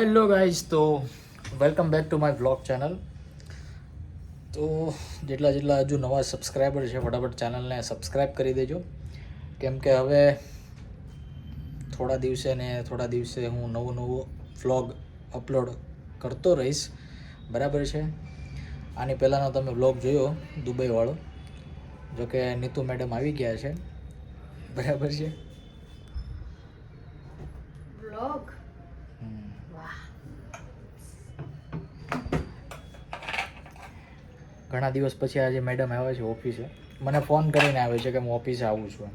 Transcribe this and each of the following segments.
Hello guys તો welcome back to my blog channel તો જેટલા જેટલા હજુ નવા સબસ્ક્રાઈબર છે, ફટાફટ ચેનલને સબસ્ક્રાઈબ કરી દેજો. કેમ કે હવે થોડા દિવસે ને થોડા દિવસે હું નવું નવું વ્લોગ અપલોડ કરતો રહીશ. બરાબર છે? આની પહેલાંનો તમે વ્લોગ જોયો, દુબઈવાળો જો કે નીતુ મેડમ આવી ગયા છે. બરાબર છે બ્લોગ હમ. વાહ ઘણા દિવસ પછી આજે મેડમ આવ્યા છે ઓફિસે મને ફોન કરીને આવે છે કે હું ઓફિસે આવું છું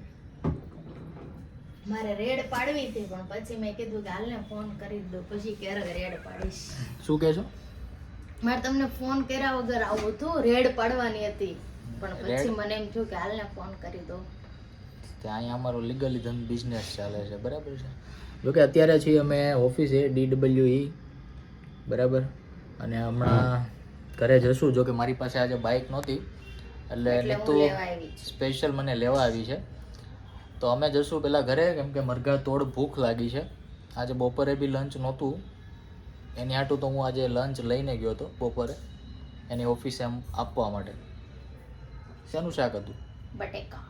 મારે રેડ પાડવી હતી પણ પછી મેં કીધું કે હાલને ફોન કરી દો પછી ક્યારેક રેડ પાડીશ. શું કહે છો? મારે તમને ફોન કર્યા વગર આવું હતું રેડ પાડવાની હતી. પણ પછી મને એમ થયું કે હાલને ફોન કરી દો. ત્યાં અહીંયા અમારો લીગલી ધન બિઝનેસ ચાલે છે બરાબર છે? જોકે અત્યારે છીએ અમે ઓફિસે ડી ડબલ્યુ ઈ બરાબર? અને હમણાં ઘરે જશું જો કે મારી પાસે આજે બાઇક નહોતી એટલે નીતુ સ્પેશિયલ મને લેવા આવી છે. તો અમે જશું પહેલાં ઘરે કેમ કે મરઘા તોડ ભૂખ લાગી છે. આજે બપોરે બી લંચ નહોતું. એની આટું તો હું આજે લંચ લઈને ગયો હતો બપોરે એની ઓફિસે એમ આપવા માટે. શેનું શાક હતું? બટેકા.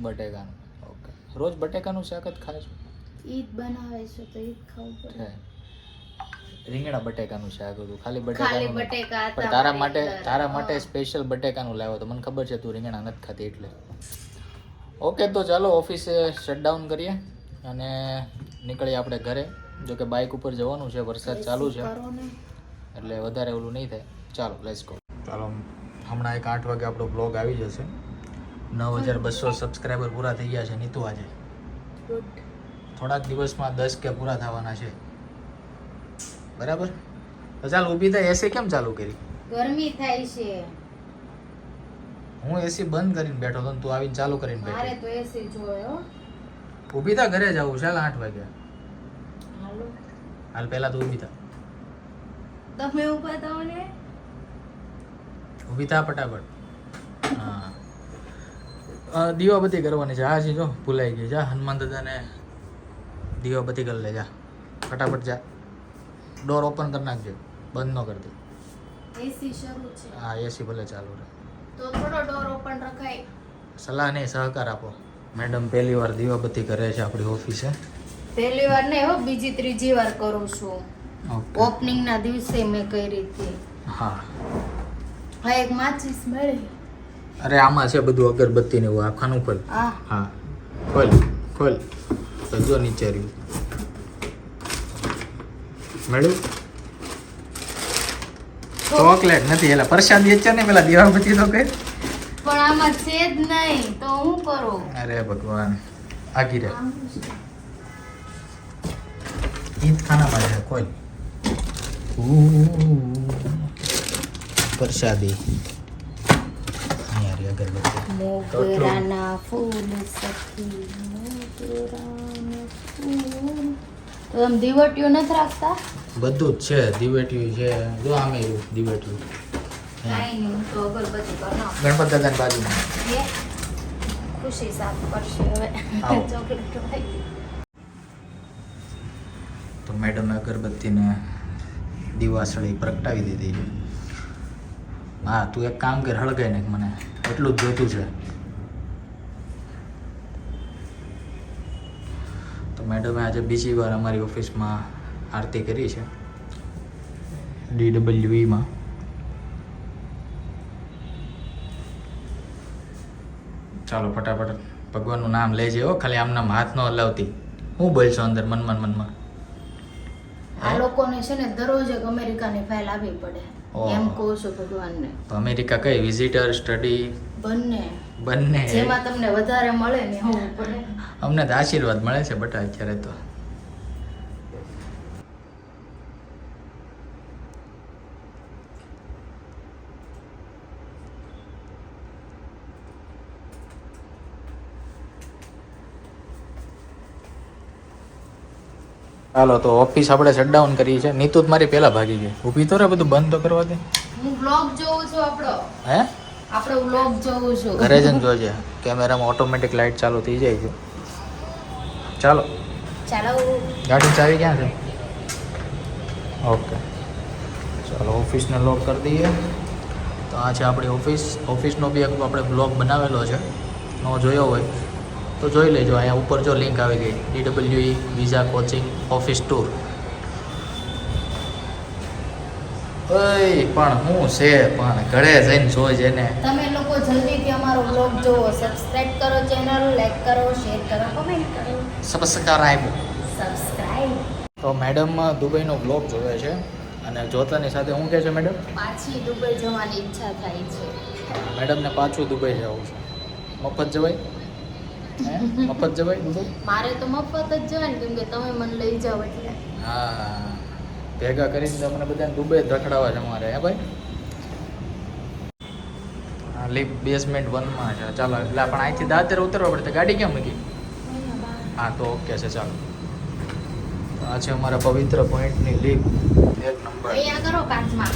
બટેકાનું. ઓકે રોજ બટેકાનું શાક જ ખાય છો? ઈદ બનાવે છે તો ઈદ ખાવું પડે. રીંગણા બટેકાનું શાક હતું ખાલી ખાલી બટેકાનું બટેકા હતા પણ તારા માટે. તારા માટે સ્પેશિયલ બટેકાનું લાવ્યો તો મને ખબર છે તું રીંગણા નથી ખાતી એટલે. ઓકે તો ચાલો ઓફિસે શટડાઉન કરીએ અને નીકળીએ આપણે ઘરે. જો કે બાઇક ઉપર જવાનું છે વરસાદ ચાલુ છે. એટલે વધારે ઓલું નહીં થાય. ચાલો લેટ્સ ગો ચાલો હમણાં એક આઠ વાગે આપણો બ્લોગ આવી જશે. નવ હજાર બસો સબસ્ક્રાઈબર પૂરા થઈ ગયા છે નીતુ આજે. ગુડ થોડાક દિવસમાં દસ કે પૂરા થવાના છે. બરાબર? તો ચાલ ઊભી થાય એસી કેમ ચાલુ કરી? ગરમી થાય છે. હું એસી બંધ કરીને બેઠો તો તું આવીને ચાલુ કરીને મારે બેઠી તો એસી જોયો ઊભી થા ઘરે જવું ચાલ આઠ વાગે હાલો. હાલ પહેલા તો ઊભી થા. તમે ઊભા થાઓ ને ઊભી થા ફટાફટ. હા. દીવાબત્તી કરવાની છે. હા જી જો ભૂલાઈ ગઈ. જા હનુમાન દાદાને દીવાબત્તી કરી લે જા ફટાફટ જા. ડોર ઓપન કરી નાખજો. બંધ ન કરી દે. એસી શરૂ છે. હા એસી ભલે ચાલુ રહે. તો થોડો ડોર ઓપન રખાય. સલાહ નહીં સહકાર આપો. મેડમ પહેલી વાર દીવાબત્તી કરે છે આપણી ઓફિસે. પહેલી વાર નહીં હો બીજી ત્રીજી વાર કરું છું. ઓપનિંગ ના દિવસે મેં કરી હતી. હા. હા એક માચીસ મળી. અરે આમાં છે બધું અગરબત્તી ને એવું આખાનું ખોલ. હા. ખોલ ખોલ. તો જો નીચે રહ્યું. મળ્યું ચોકલેટ નથી એટલે પ્રસાદી છે ને પેલા દીવાબત્તી તો કઈ પણ આમાં છે જ નહીં તો હું કરું? અરે ભગવાન આગી રે? ઈદ ખાનામાં છે? કોઈ. પ્રસાદી. મોગરાના ફૂલ સખી મોગરાના ફૂલ. તો દીવટીઓ નથી રાખતા? બધું જ છે દિવેટિયું છે જો આમે દિવેટિયું. ગણપત દાદા ની બાજુ ખુશી સાફ કરશે હવે. તો મેડમે અગરબત્તીને દીવાસળી પ્રગટાવી દીધી. છે હા તું એક કામ કર હળગાઈ નાખ મને. એટલું જ જોતું છે. મેડમે આજે બીજી વાર અમારી ઓફિસમાં આરતી કરી છે. ડી ડબલ્યુઈમાં ચાલો ફટાફટ ભગવાનનું નામ લેજે હો ખાલી આમ નામ હાથ ન હલાવતી. હું બોલશો અંદર મનમાં મનમાં આ લોકોને છે ને દરરોજ એક અમેરિકાની ફાઇલ આવી પડે. એમ કહું છું ભગવાનને. અમેરિકા કઈ? વિઝિટર સ્ટડી બંને. બંને. જેમાં તમને વધારે મળે ને હોવું પડે. અમને તો આશીર્વાદ મળે છે બટા અત્યારે તો. હાલો તો ઓફિસ આપણે શટડાઉન કરી છે નીતુ મારી પેલા ભાગી ગઈ. ઊભી તો રે બધું બંધ તો કરવા દે. હું બ્લોગ જોઉં છું આપણો. હે? આપણો વ્લોગ જોવું છું. ઘરે જઈને જોજે. કેમેરામાં ઓટોમેટિક લાઇટ ચાલુ થઈ જાય છે. ચાલો. ચાલો. ગાડી ચાવી ક્યાં છે? ઓકે ચાલો ઓફિસને લોક કરી દઈએ. તો આ છે આપણી ઓફિસ ઓફિસનો બી એક આપણે બ્લોગ બનાવેલો છે. ન જોયો હોય તો જોઈ લેજો. અહીંયા ઉપર જો લિંક આવી ગઈ. DWE visa coaching office tour ઓય પણ હું છે પણ ઘરે જઈને જોઈ જેને તમે લોકો જલ્દીથી અમારો બ્લોગ જોવો. સબસ્ક્રાઇબ કરો ચેનલ લાઈક કરો શેર કરો કમેન્ટ કરો. સબસ્ક્રાઇબ સબસ્ક્રાઇબ તો મેડમ દુબઈનો બ્લોગ જોવે છે. અને જોતાની સાથે હું કહે છે મેડમ પાછી દુબઈ જવાની ઈચ્છા થાય છે. મેડમને પાછું દુબઈ જવું છે. મફત જવાય? મફત જવાય દુબઈ? મારે તો મફત જ જવાય ને કેમ કે તમે મને લઈ જાઓ એટલે. હા. ભેગા કરીને તમને બધાને જ રખડાવવા છે અમારે હે ભાઈ? હા લિફ્ટ બેઝમેન્ટ વનમાં છે. ચાલો એટલે પણ અહીંથી દાદર ઉતરવા પડશે ગાડી કેમ મૂકી? હા તો ઓકે છે ચાલો. આ છે અમારા પવિત્ર પોઈન્ટની લિફ્ટ એક નંબર. અહીંયા કરો કાચમાં.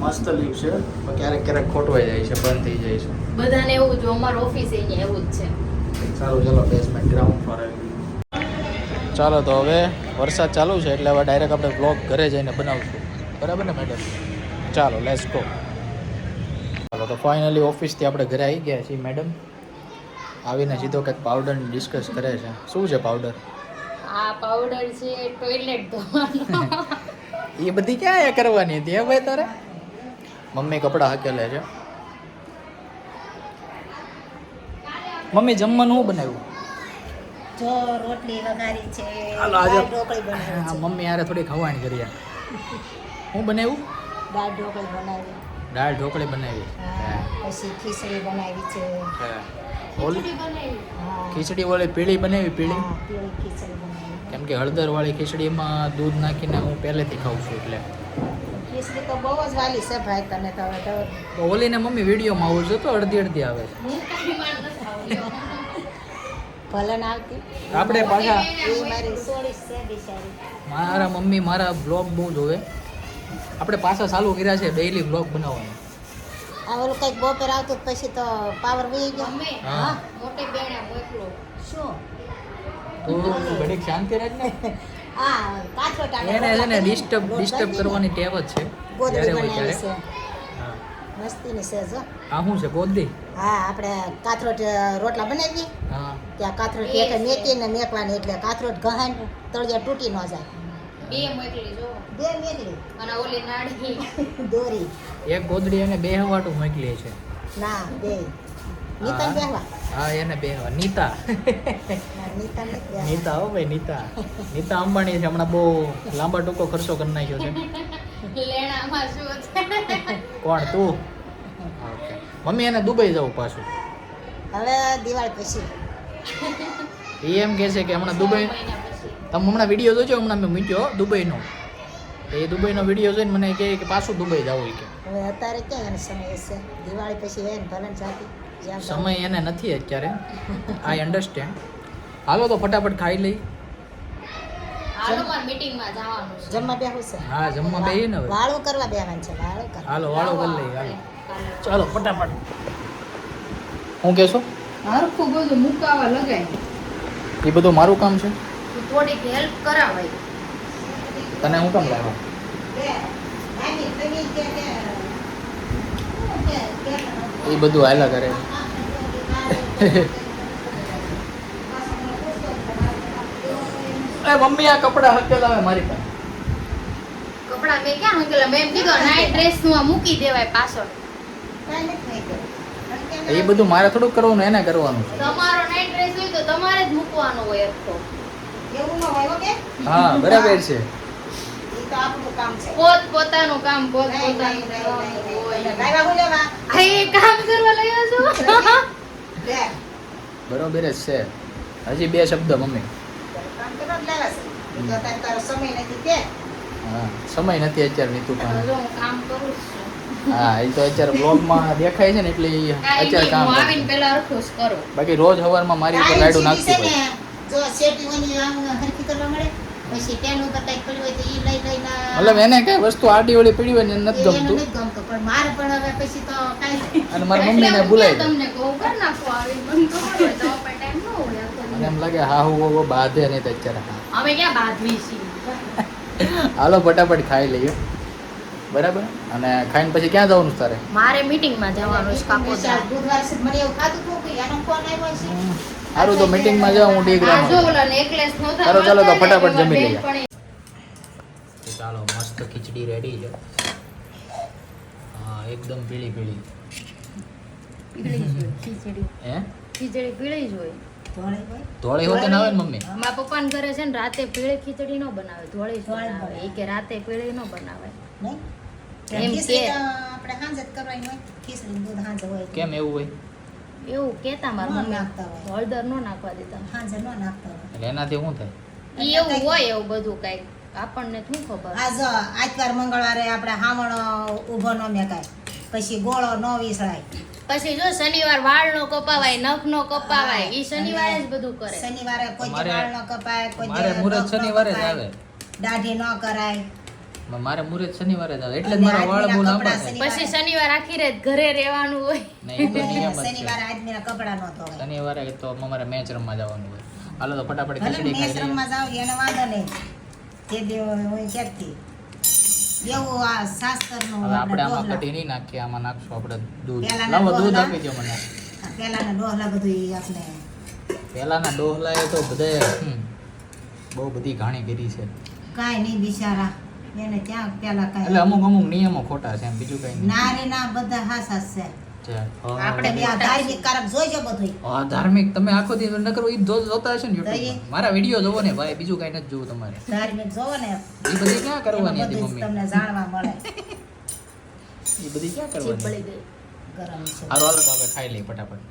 મસ્ત લિફ્ટ છે. પણ ક્યારેક ક્યારેક ખોટવાઈ જાય છે બંધ થઈ જાય છે. બધાને એવું જો અમારો ઓફિસ અહીંયા એવું જ છે. સારું ચાલો બેઝમેન્ટ ગ્રાઉન્ડ ફ્લોર આવી ચાલો તો હવે વરસાદ ચાલુ છે એટલે હવે ડાયરેક્ટ આપણે બ્લોગ ઘરે જઈને બનાવશું. બરાબર ને મેડમ ચાલો લેટ્સ ગો ચાલો તો ફાઇનલી ઓફિસથી આપણે ઘરે આવી ગયા છીએ મેડમ આવીને સીધો કંઈક પાવડરની ડિસ્કસ કરે છે. શું છે પાવડર આ પાવડર છે ટોયલેટ ધોવાનો. એ બધી ક્યાં કરવાની હતી હે ભાઈ તારે? મમ્મી કપડાં હકેલે છે. મમ્મી જમવાનું શું બનાવ્યું? જો રોટલી વઘારી છે હાલો આજે ઢોકળી બનાવી છે. મમ્મી આરે થોડી ખવાણી કરી આ. શું બનાવ્યું? દાળ ઢોકળી બનાવી. દાળ ઢોકળી બનાવી. પછી ખીચડી બનાવી છે. હા. ખીચડી હા. ઓલી પીળી બનાવી પીળી? હા, પીળી ખીચડી કેમ કે હળદર વાળી ખીચડીમાં દૂધ નાખીને હું પહેલેથી ખાઉં છું એટલે. ખીચડી તો બહુ જ વાલી છે ભાઈ તને તો હવે તો તો ઓલીને મમ્મી વિડીયોમાં આવું છે તો અડધી અડધી આવે છે. હું કાંઈ માર નથી આવડ્યો. ભલે ના આવતી. આપણે પાછા એ મારી સોળી છે બિચારી. મારા મમ્મી મારા બ્લોગ બહુ જોવે. આપણે પાછા ચાલુ કર્યા છે ડેઈલી બ્લોગ બનાવવાનું. આ ઓલું કંઈક બપોર આવતું પછી તો પાવર વહી ગયો. મમ્મી હા. મોટે બેણા મોકલો. શું? તો ઘડીક શાંતિ રાખ ને હા કાચો ટાકો એને છે ને ડિસ્ટર્બ ડિસ્ટર્બ કરવાની ટેવ જ છે. ગોદડી બનાવી છે. મસ્તીની છે જો. આ શું છે ગોદી હા આપણે કાથરોટ રોટલા બનાવી હા ત્યાં કાથરોટ હેઠે મેકીને મેકવાની એટલે કાથરોટ ગહાણ તળિયા તૂટી ન જાય. બે મોકલી જો. બે મેકલી. અને ઓલી નાડી દોરી. એક ગોદડી એને બે હવાટું મોકલી છે. ના બે. નીતા બેહવા હા એને બેહવા નીતા. નીતા હો ભાઈ નીતા. નીતા અંબાણી છે હમણાં બહુ લાંબા ટૂંકો ખર્ચો કરી નાખ્યો છે. લેણામાં શું છે? કોણ તું? મમ્મી એને દુબઈ જવું પાછું. હવે દિવાળી પછી. એ એમ કહે છે કે હમણાં દુબઈ છ તમે હમણાં વીડિયો જોજો હમણાં મેં મૂક્યો દુબઈનો. એ દુબઈનો વીડિયો જોઈને મને કહે કે પાછું દુબઈ જવું કે. હવે અત્યારે ક્યાં એનો સમય હશે? દિવાળી પછી એને ભલન જાતિ. જ્યાં સમય એને નથી અત્યારે. આઈ અન્ડરસ્ટેન્ડ હાલો તો ફટાફટ ખાઈ લઈ. હાલો મારે જવાનું છે. જમવા બેહું છે? હા જમવા બેહી ને હવે. વાળું કરવા બેહવાનું છે વાળું હાલો વાળો કરી લઈ હાલો. ચાલો ફટાફટ. હું કહેશો? હરખું બધું મુકાવા લગાય. એ બધું મારું કામ છે? થોડીક હેલ્પ કરાવાય. તને હું કામ લાવ્યો એ બધું હાલા કરે. એ મમ્મી આ કપડા હકેલા આવે મારી પાસે. કપડા મેં ક્યાં મૂકેલા મેં એમ કીધું નાઈટ ડ્રેસનું મૂકી દેવાય પાછળ. એ બધું મારે થોડુંક કરવાનું એને કરવાનું. છે તમારો નાઈટ ડ્રેસ હોય તો તમારે જ મૂકવાનો હોય એક એવું ન હોય હો કે? હા બરાબર છે. ઈ કામ છે. પોત પોતાનું કામ પોત પોતાનું કામ. કરવા લઈ છો બરોબર જ છે. હજી બે શબ્દ મમ્મી. સમય નથી હા સમય નથી અત્યારે નીતુ તો પાસે જો હું કામ કરું છું. હા એ તો અત્યારે બ્લોગમાં દેખાય છે ને એટલે અત્યારે કામ આવીને પેલા બાકી રોજ સવારમાં મારી ઉપર ગાડું નાખતી હોય. જો શેરડીઓની આમ હરખી કરવા મળે પછી તેનું ઉપર કંઈક પડ્યું હોય તો ઈ લઈ લઈને મતલબ એને કઈ વસ્તુ આડી ઓળી પડી હોય ને નથી ગમતું. પણ મારે પણ હવે પછી તો કાંઈ અને મારી મમ્મીને હું બોલાવી તમને કહું કર નાખો આવીને મને ખબર તો આપણે ટાઈમ ન હોય આખો એમ લાગે હા હું બાધે નહીં તો અત્યારે અમે ક્યાં બાંધવી છીએ? હાલો ફટાફટ ખાઈ લઈએ. બરાબર? અને ખાઈને પછી ક્યાં જવાનું તારે? મારે મીટિંગમાં જવાનું છે કાકો બુધવાર મને એવું ખાતું હતું કે એનો ફોન આવ્યો છે? સારું તો મીટિંગમાં જવા હું ડી આ જો ઓલા નો નહોતા ચાલો, ચાલો, તો ફટાફટ જમી લઈએ. ચાલો મસ્ત ખીચડી રેડી છે. હા એકદમ પીળી પીળી પીળી ખીચડી હે? ખીચડી પીળી જ હોય. ધોળે હોય. ધોળી હોતે ના આવે ને મમ્મી મારા પપ્પાને ઘરે છે ને રાતે પીળી ખીચડી નો બનાવે ધોળી બનાવે એ કે રાતે પીળી નો બનાવે એમ કે. આપણે સાંજે કરવાની હોય. ખીચડી દૂધ સાંજે હોય. કેમ એવું હોય એવું કેતા મારા મમ્મી નાખતા હોય. હળદર નો નાખવા દેતા સાંજે નો નાખતા હોય. એટલે એનાથી શું થાય એ એવું હોય એવું બધું કંઈક આપણને શું ખબર આજ જો આજ મંગળવારે આપણે હામણ ઊભો ન મેકાય પછી ગોળો ન વિસરાય. પછી જો શનિવાર વાળ નો કપાવાય નખ નો કપાવાય ઈ શનિવારે જ બધું કરે. શનિવારે કોઈ વાળ નો કપાય કોઈ મારે ન શનિવારે જ આવે. દાઢી ન કરાય. મારે મુરત શનિવારે જ આવે. એટલે જ મારા વાળ બહુ લાંબા પછી શનિવાર. આખી રાત ઘરે રહેવાનું હોય. નહીં તો નિયમ છે. શનિવારે આજના કપડા ન ધોવાય. શનિવારે તો અમારે મેચ રમવા જવાનું હોય. હાલો તો ફટાફટ ખીચડી ખાઈ લઈએ. રમવા જાવ એને વાંધો નહીં. તે દેવ હોય કહેતી એવું આ શાસ્ત્રનું હવે આપણે આમાં ડોહલા. કઢી નહીં નાખીએ આમાં નાખશું આપણે દૂધ. લાવો દૂધ આપી દો મને. પહેલાના ડોહલા બધું આપણે પહેલાના ડોહલા એ તો બધે બહુ બધી ઘાણી કરી છે. કાંઈ નહીં બિચારા એને ક્યાં પેલા એટલે અમુક અમુક નિયમો ખોટા છે એમ બીજું કઈ ના રે ના બધા હાસા છે. આપણે બે ધાર્મિક કારક જોઈજો બધું હા ધાર્મિક તમે આખો દિવસ ન કરો ઈ જોતા હશો ને YouTube મારા વીડિયો જોવો ને ભાઈ બીજું કઈ નથી જોવું તમારે. ધાર્મિક જોવો ને એ બધી ક્યાં કરવાની હતી મમ્મી? તમને જાણવા મળે. એ બધી ક્યાં કરવાની? ગરમ છે. હારો હાલો આપણે ખાઈ લઈએ ફટાફટ.